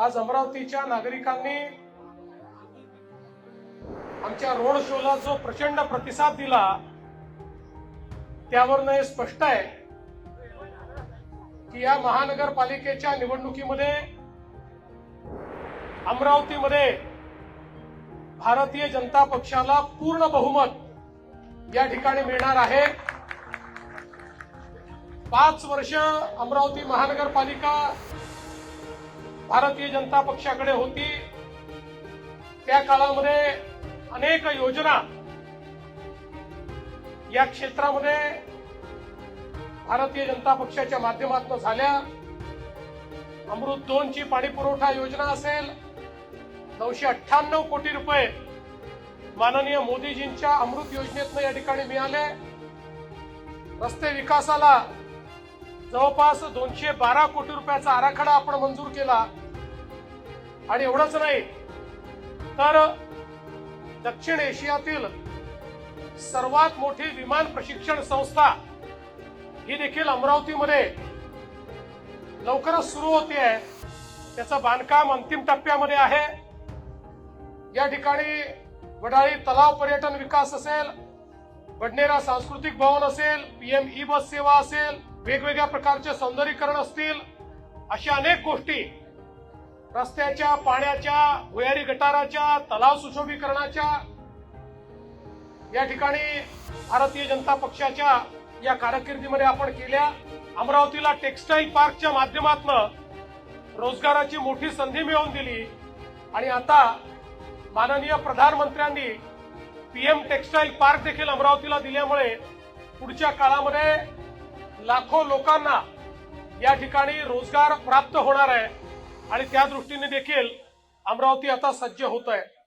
आज अमरावतीच्या नागरिकांनी आमच्या रोड शोला जो प्रचंड प्रतिसाद दिला त्यावरनं हे स्पष्ट आहे की या महानगरपालिकेच्या निवडणुकीमध्ये अमरावतीमध्ये भारतीय जनता पक्षाला पूर्ण बहुमत या ठिकाणी मिळणार आहे. पाच वर्ष अमरावती महानगरपालिका भारतीय जनता पक्षाकडे होती. त्या काळामध्ये अनेक योजना या क्षेत्रामध्ये भारतीय जनता पक्षाच्या माध्यमातून झाल्या. अमृत दोनची पाणी पुरवठा योजना असेल नऊशे अठ्ठ्याण्णव कोटी रुपये माननीय मोदीजींच्या अमृत योजनेतनं या ठिकाणी मिळाले. रस्ते विकासाला जवळपास दोनशे बारा कोटी रुपयाचा आराखडा आपण मंजूर केला. आणि एवढंच नाही तर दक्षिण एशियातील सर्वात मोठी विमान प्रशिक्षण संस्था ही देखील अमरावतीमध्ये लवकरच सुरू होते आहे त्याचं बांधकाम अंतिम टप्प्यामध्ये आहे. या ठिकाणी वडाळी तलाव पर्यटन विकास असेल बडनेरा सांस्कृतिक भवन असेल पीएम ई बस सेवा असेल वेगवेगळ्या प्रकारचे सौंदर्यीकरण असतील अशा अनेक गोष्टी रस्त्याच्या पाण्याच्या भुयारी गटाराच्या तलाव सुशोभीकरणाच्या या ठिकाणी भारतीय जनता पक्षाच्या या कारकिर्दीमध्ये आपण केल्या. अमरावतीला टेक्सटाईल पार्कच्या माध्यमातून रोजगाराची मोठी संधी मिळवून दिली. आणि आता माननीय प्रधानमंत्र्यांनी पीएम टेक्सटाईल पार्क देखील अमरावतीला दिल्यामुळे पुढच्या काळामध्ये लाखो लोकांना या ठिकाणी रोजगार प्राप्त होणार आहे. आणि त्या दृष्टीने देखील अमरावती आता सज्ज होत आहे.